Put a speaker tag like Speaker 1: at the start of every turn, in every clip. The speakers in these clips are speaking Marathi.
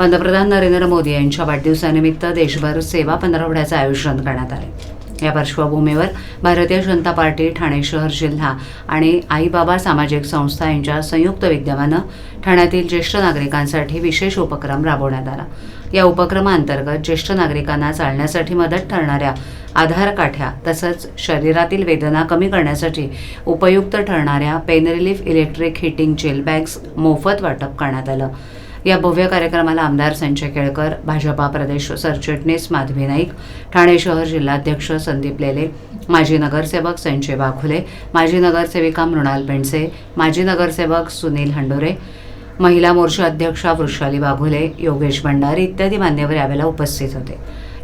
Speaker 1: पंतप्रधान नरेंद्र मोदी यांच्या वाढदिवसानिमित्त देशभर सेवा पंधरवड्याचं आयोजन करण्यात आले. या पार्श्वभूमीवर भारतीय जनता पार्टी ठाणे शहर जिल्हा आणि आईबाबा सामाजिक संस्था यांच्या संयुक्त विद्यमानं ठाण्यातील ज्येष्ठ नागरिकांसाठी विशेष उपक्रम राबवण्यात आला. या उपक्रमाअंतर्गत ज्येष्ठ नागरिकांना चालण्यासाठी मदत ठरणाऱ्या आधार काठ्या तसंच शरीरातील वेदना कमी करण्यासाठी उपयुक्त ठरणाऱ्या pain relief electric heating gel bags मोफत वाटप करण्यात आलं. या भव्य कार्यक्रमाला आमदार संजय केळकर भाजपा प्रदेश सरचिटणीस माधवी नाईक ठाणे शहर जिल्हाध्यक्ष संदीप लेले माजी नगरसेवक संजय वाघुले माजी नगरसेविका मृणाल पेंडसे माजी नगरसेवक सुनील हंडोरे महिला मोर्चा अध्यक्षा वृषाली वाघुले योगेश भंडारी इत्यादी मान्यवर यावेळेला उपस्थित होते.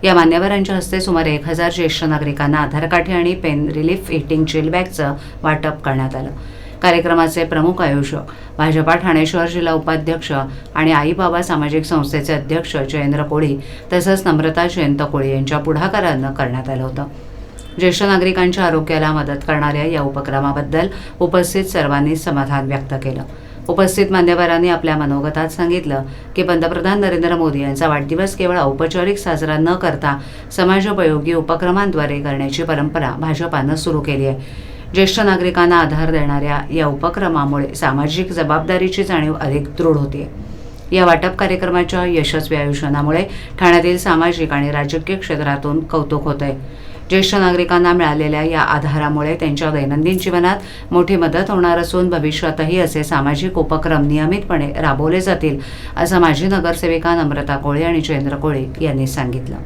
Speaker 1: या मान्यवरांच्या हस्ते सुमारे एक हजार ज्येष्ठ नागरिकांना आधारकाठी आणि पेन रिलीफ हिटिंग चिल बॅगचं वाटप करण्यात आलं. कार्यक्रमाचे प्रमुख आयोजक भाजपा ठाणे शहर जिल्हा उपाध्यक्ष आणि आईबाबा सामाजिक संस्थेचे अध्यक्ष जयेंद्र कोळी तसंच नम्रता जयंत कोळी यांच्या पुढाकारानं करण्यात आलं होतं. ज्येष्ठ नागरिकांच्या आरोग्याला मदत करणाऱ्या या उपक्रमाबद्दल उपस्थित सर्वांनी समाधान व्यक्त केलं. उपस्थित मान्यवरांनी आपल्या मनोगतात सांगितलं की पंतप्रधान नरेंद्र मोदी यांचा वाढदिवस केवळ औपचारिक साजरा न करता समाजोपयोगी उपक्रमांद्वारे करण्याची परंपरा भाजपानं सुरू केली आहे. ज्येष्ठ नागरिकांना आधार देणाऱ्या या उपक्रमामुळे सामाजिक जबाबदारीची जाणीव अधिक दृढ होते. या वाटप कार्यक्रमाच्या यशस्वी आयोजनामुळे ठाण्यातील सामाजिक आणि राजकीय क्षेत्रातून कौतुक होत आहे ज्येष्ठ नागरिकांना मिळालेल्या या आधारामुळे त्यांच्या दैनंदिन जीवनात मोठी मदत होणार असून भविष्यातही असे सामाजिक उपक्रम नियमितपणे राबवले जातील असं माजी नगरसेविका नम्रता कोळे आणि जयेंद्र कोळे यांनी सांगितलं.